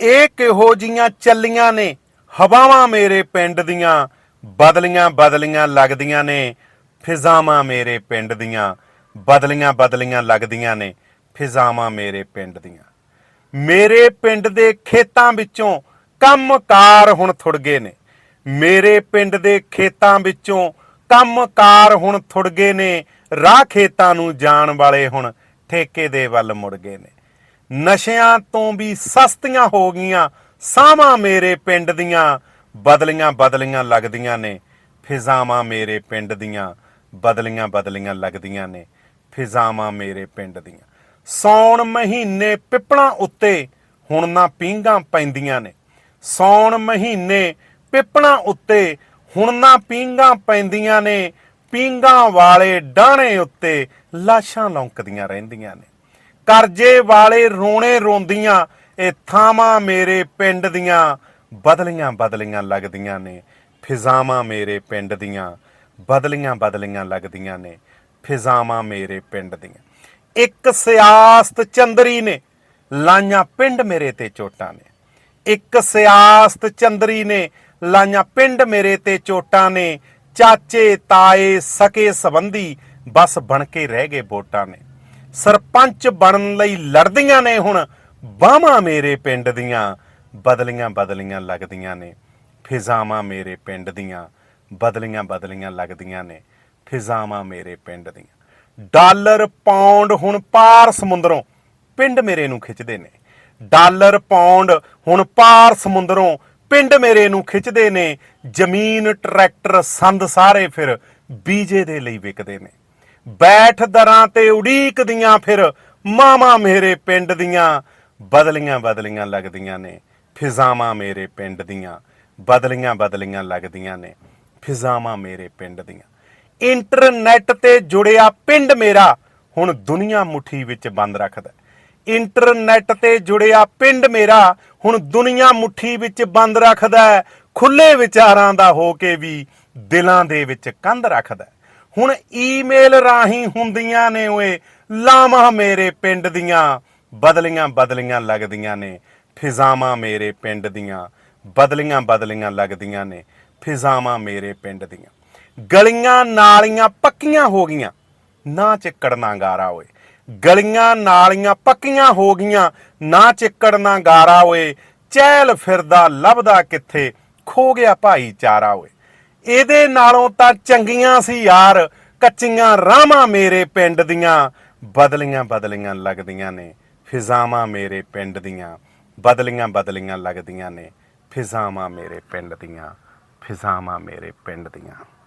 ਇਹ ਕਿਹੋ ਜੀਆਂ ਚੱਲੀਆਂ ਨੇ? ਹਵਾਵਾਂ ਮੇਰੇ ਪਿੰਡ ਦੀਆਂ, ਬਦਲੀਆਂ ਬਦਲੀਆਂ ਲੱਗਦੀਆਂ ਨੇ। ਫਿਜ਼ਾਵਾਂ ਮੇਰੇ ਪਿੰਡ ਦੀਆਂ, ਬਦਲੀਆਂ ਬਦਲੀਆਂ ਲੱਗਦੀਆਂ ਨੇ। ਫਿਜ਼ਾਵਾਂ ਮੇਰੇ ਪਿੰਡ ਦੀਆਂ। ਮੇਰੇ ਪਿੰਡ ਦੇ ਖੇਤਾਂ ਵਿੱਚੋਂ ਕੰਮਕਾਰ ਹੁਣ ਥੁੜ ਗਏ ਨੇ। ਮੇਰੇ ਪਿੰਡ ਦੇ ਖੇਤਾਂ ਵਿੱਚੋਂ ਕੰਮਕਾਰ ਹੁਣ ਥੁੜ ਗਏ ਨੇ। ਰਾਹ ਖੇਤਾਂ ਨੂੰ ਜਾਣ ਵਾਲੇ ਹੁਣ ਠੇਕੇ ਦੇ ਵੱਲ ਮੁੜ ਗਏ ਨੇ। ਨਸ਼ਿਆਂ ਤੋਂ ਵੀ ਸਸਤੀਆਂ ਹੋ ਗਈਆਂ ਸਾਵਾਂ ਮੇਰੇ ਪਿੰਡ ਦੀਆਂ, ਬਦਲੀਆਂ ਬਦਲੀਆਂ ਲੱਗਦੀਆਂ ਨੇ, ਫਿਜ਼ਾਵਾਂ ਮੇਰੇ ਪਿੰਡ ਦੀਆਂ, ਬਦਲੀਆਂ ਬਦਲੀਆਂ ਲੱਗਦੀਆਂ ਨੇ, ਫਿਜ਼ਾਵਾਂ ਮੇਰੇ ਪਿੰਡ ਦੀਆਂ। ਸੌਣ ਮਹੀਨੇ ਪਿੱਪਲਾਂ ਉੱਤੇ ਹੁਣ ਨਾ ਪੀਂਘਾਂ ਪੈਂਦੀਆਂ ਨੇ। ਸੌਣ ਮਹੀਨੇ ਪਿੱਪਲਾਂ ਉੱਤੇ ਹੁਣ ਨਾ ਪੀਂਘਾਂ ਪੈਂਦੀਆਂ ਨੇ, ਪੀਂਘਾਂ ਵਾਲੇ ਡਾਣੇ ਉੱਤੇ ਲਾਸ਼ਾਂ ਲੌਂਕਦੀਆਂ ਰਹਿੰਦੀਆਂ ਨੇ। ਕਰਜ਼ੇ ਵਾਲੇ ਰੋਣੇ ਰੋਂਦੀਆਂ, ਇਹ ਥਾਵਾਂ ਮੇਰੇ ਪਿੰਡ ਦੀਆਂ, ਬਦਲੀਆਂ ਬਦਲੀਆਂ ਲੱਗਦੀਆਂ ਨੇ। ਫਿਜ਼ਾਵਾਂ ਮੇਰੇ ਪਿੰਡ ਦੀਆਂ, ਬਦਲੀਆਂ ਬਦਲੀਆਂ ਲੱਗਦੀਆਂ ਨੇ। ਫਿਜ਼ਾਵਾਂ ਮੇਰੇ ਪਿੰਡ ਦੀਆਂ। ਇੱਕ ਸਿਆਸਤ ਚੰਦਰੀ ਨੇ, ਲਾਈਆਂ ਪਿੰਡ ਮੇਰੇ ਤੇ ਚੋਟਾਂ ਨੇ। ਇੱਕ ਸਿਆਸਤ ਚੰਦਰੀ ਨੇ, ਲਾਈਆਂ ਪਿੰਡ ਮੇਰੇ ਤੇ ਚੋਟਾਂ ਨੇ। ਚਾਚੇ ਤਾਏ ਸਕੇ ਸੰਬੰਧੀ ਬਸ ਬਣ ਕੇ ਰਹਿ ਗਏ ਵੋਟਾਂ ਨੇ। ਸਰਪੰਚ ਬਣਨ ਲਈ ਲੜਦੀਆਂ ਨੇ ਹੁਣ। ਬਾਹਾਂ ਮੇਰੇ ਪਿੰਡ ਦੀਆਂ, ਬਦਲੀਆਂ ਬਦਲੀਆਂ ਲੱਗਦੀਆਂ ਨੇ। ਫਿਜ਼ਾਵਾਂ ਮੇਰੇ ਪਿੰਡ ਦੀਆਂ, ਬਦਲੀਆਂ ਬਦਲੀਆਂ ਲੱਗਦੀਆਂ ਨੇ। ਫਿਜ਼ਾਵਾਂ ਮੇਰੇ ਪਿੰਡ ਦੀਆਂ। ਡਾਲਰ ਪਾਉਂਡ ਹੁਣ ਪਾਰ ਸਮੁੰਦਰੋਂ, ਪਿੰਡ ਮੇਰੇ ਨੂੰ ਖਿੱਚਦੇ ਨੇ। ਡਾਲਰ ਪਾਉਂਡ ਹੁਣ ਪਾਰ ਸਮੁੰਦਰੋਂ, ਪਿੰਡ ਮੇਰੇ ਨੂੰ ਖਿੱਚਦੇ ਨੇ। ਜ਼ਮੀਨ, ਟਰੈਕਟਰ, ਸੰਦ ਸਾਰੇ ਫਿਰ ਬੀਜੇ ਦੇ ਲਈ ਵਿਕਦੇ ਨੇ। ਬੈਠ ਦਰਾਂ ਤੇ ਉਡੀਕਦੀਆਂ ਫਿਰ ਮਾਮਾ ਮੇਰੇ ਪਿੰਡ ਦੀਆਂ ਬਦਲੀਆਂ ਬਦਲੀਆਂ ਲੱਗਦੀਆਂ ਨੇ, ਫਿਜ਼ਾਵਾਂ ਮੇਰੇ ਪਿੰਡ ਦੀਆਂ ਬਦਲੀਆਂ ਬਦਲੀਆਂ ਲੱਗਦੀਆਂ ਨੇ, ਫਿਜ਼ਾਵਾਂ ਮੇਰੇ ਪਿੰਡ ਦੀਆਂ ਇੰਟਰਨੈਟ ਤੇ ਜੁੜਿਆ ਪਿੰਡ ਮੇਰਾ ਹੁਣ ਦੁਨੀਆ ਮੁਠੀ ਵਿੱਚ ਬੰਦ ਰੱਖਦਾ ਹੈ। ਇੰਟਰਨੈਟ ਤੇ ਜੁੜਿਆ ਪਿੰਡ ਮੇਰਾ ਹੁਣ ਦੁਨੀਆ ਮੁਠੀ ਵਿੱਚ ਬੰਦ ਰੱਖਦਾ ਹੈ। ਖੁੱਲੇ ਵਿਚਾਰਾਂ ਦਾ ਹੋ ਕੇ ਵੀ ਦਿਲਾਂ ਦੇ ਵਿੱਚ ਕੰਧ ਰੱਖਦਾ ਹੁਣ ਈਮੇਲ ਰਾਹੀਂ ਹੁੰਦੀਆਂ ਨੇ ਓਏ, ਲਾਵਾਂ ਮੇਰੇ ਪਿੰਡ ਦੀਆਂ, ਬਦਲੀਆਂ ਬਦਲੀਆਂ ਲੱਗਦੀਆਂ ਨੇ। ਫਿਜ਼ਾਵਾਂ ਮੇਰੇ ਪਿੰਡ ਦੀਆਂ, ਬਦਲੀਆਂ ਬਦਲੀਆਂ ਲੱਗਦੀਆਂ ਨੇ। ਫਿਜ਼ਾਵਾਂ ਮੇਰੇ ਪਿੰਡ ਦੀਆਂ। ਗਲੀਆਂ ਨਾਲੀਆਂ ਪੱਕੀਆਂ ਹੋ ਗਈਆਂ, ਨਾ ਚਿੱਕੜ ਨਾ ਗਾਰਾ ਓਏ। ਗਲੀਆਂ ਨਾਲੀਆਂ ਪੱਕੀਆਂ ਹੋ ਗਈਆਂ, ਨਾ ਚਿੱਕੜ ਨਾ ਗਾਰਾ ਓਏ। ਚਹਿਲ ਫਿਰਦਾ ਲੱਭਦਾ ਕਿੱਥੇ, ਖੋ ਗਿਆ ਭਾਈਚਾਰਾ ਓਏ। ਇਹਦੇ ਨਾਲੋਂ ਤਾਂ ਚੰਗੀਆਂ ਸੀ ਯਾਰ, ਕੱਚੀਆਂ ਰਾਹਾਂ ਮੇਰੇ ਪਿੰਡ ਦੀਆਂ, ਬਦਲੀਆਂ ਬਦਲੀਆਂ ਲੱਗਦੀਆਂ ਨੇ, ਫਿਜ਼ਾਵਾਂ ਮੇਰੇ ਪਿੰਡ ਦੀਆਂ, ਬਦਲੀਆਂ ਬਦਲੀਆਂ ਲੱਗਦੀਆਂ ਨੇ, ਫਿਜ਼ਾਵਾਂ ਮੇਰੇ ਪਿੰਡ ਦੀਆਂ, ਫਿਜ਼ਾਵਾਂ ਮੇਰੇ ਪਿੰਡ ਦੀਆਂ।